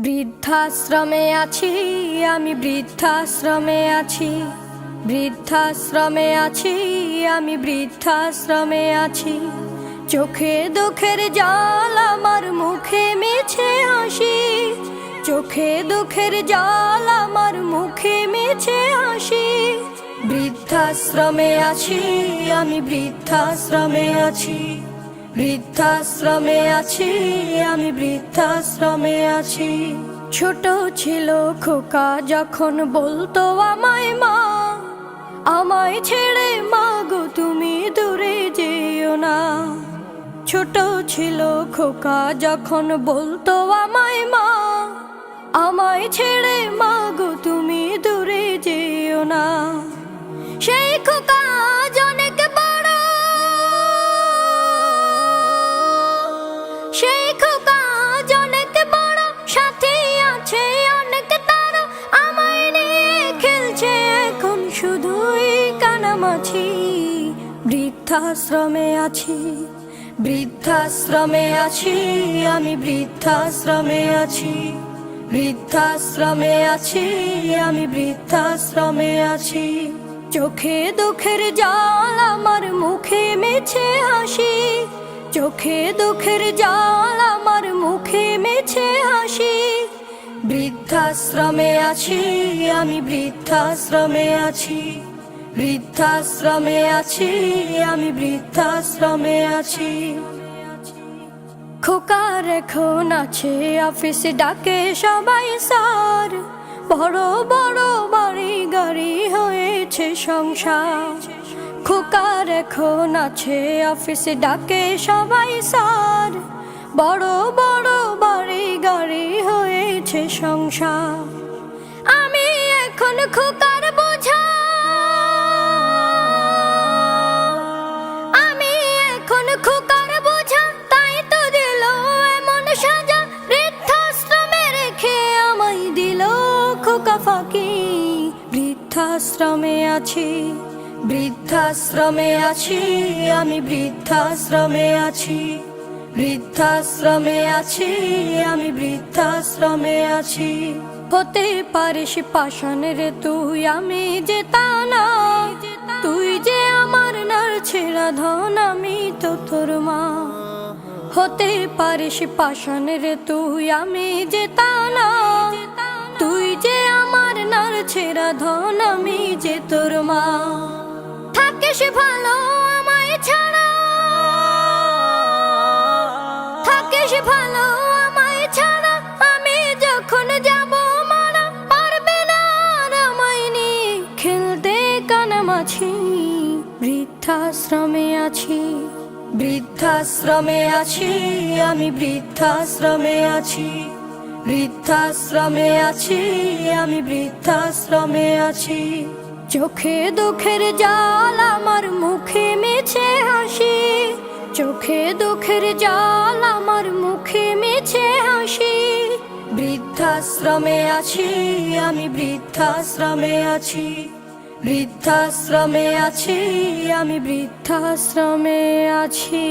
বৃদ্ধাশ্রমে আছি, আমি বৃদ্ধাশ্রমে আছি। বৃদ্ধাশ্রমে আছি, আমি বৃদ্ধাশ্রমে আছি। চোখে দুঃখের জল আমার মুখে মিছে হাসি। চোখে দুঃখের জল আমার মুখে মিছে হাসি। বৃদ্ধাশ্রমে আছি, আমি বৃদ্ধাশ্রমে আছি। বৃদ্ধাশ্রমে আছি, আমি বৃদ্ধাশ্রমে আছি। ছোট ছিল খোকা যখন বলতো আমায়, মা, আমায় ছেড়ে, মা গো, তুমি দূরে যেও না। ছোট ছিল খোকা যখন বলতো আমায়, মা, আমায় ছেড়ে, মা গো, তুমি দূরে সাথে আছে এখন শুধুই বৃদ্ধাশ্রমে আছি বৃদ্ধাশ্রমে আছি, আমি বৃদ্ধাশ্রমে আছি। বৃদ্ধাশ্রমে আছি, আমি বৃদ্ধাশ্রমে আছি। চোখে দুঃখের জল আমার মুখে মেছে হাসি। চোখে দুঃখের জল আমার মুখে মেছে হাসি। বৃদ্ধাশ্রমে আছি, আমি বৃদ্ধাশ্রমে আছি। বৃদ্ধাশ্রমে আছি, আমি বৃদ্ধাশ্রমে আছি। খোকার এখন আছে, অফিসে ডাকে সবাই স্যার বড় বড় বাড়ি গাড়ি হয়েছে সংসার। খোকার এখন আছে অফিসে ডাকে সবাই স্যার বড় বড় বাড়ি গাড়ি হয়েছে সংসার। আমি এখন খোকার বোঝা। আমি এখন খোকার বোঝা, তাই তো দিল এমন সাজা। বৃদ্ধাশ্রমে রেখে আমায় দিল খোকা ফাঁকি। বৃদ্ধাশ্রমে আছি। বৃদ্ধাশ্রমে আছি, আমি বৃদ্ধাশ্রমে আছি। বৃদ্ধাশ্রমে আছি, আমি বৃদ্ধাশ্রমে আছি। হতে পারিস পাষাণের তুই, আমি যে তা না। তুই যে আমার নার ছেড়া ধন, আমি তো তোর মা। হতে পারিস পাষাণের তুই, আমি যে তা না। তুই যে নার ছেড়া ধন আমি যে তোর মা। থাকিস ভালো আমায় ছাড়া। থাকিস ভালো আমায় ছাড়া আমি যখন যাব মারা পারবে না আমায় নিয়ে খেলতে কানামাছি বৃদ্ধাশ্রমে আছি বৃদ্ধাশ্রমে আছি, আমি বৃদ্ধাশ্রমে আছি। বৃদ্ধাশ্রমে আছি, আমি বৃদ্ধাশ্রমে আছি। চোখে দুঃখের জাল আমার মুখে মিছে হাসি। চোখে দুঃখের জাল আমার মুখে মিছে হাসি। বৃদ্ধাশ্রমে আছি, আমি বৃদ্ধাশ্রমে আছি। বৃদ্ধাশ্রমে আছি, আমি বৃদ্ধাশ্রমে আছি।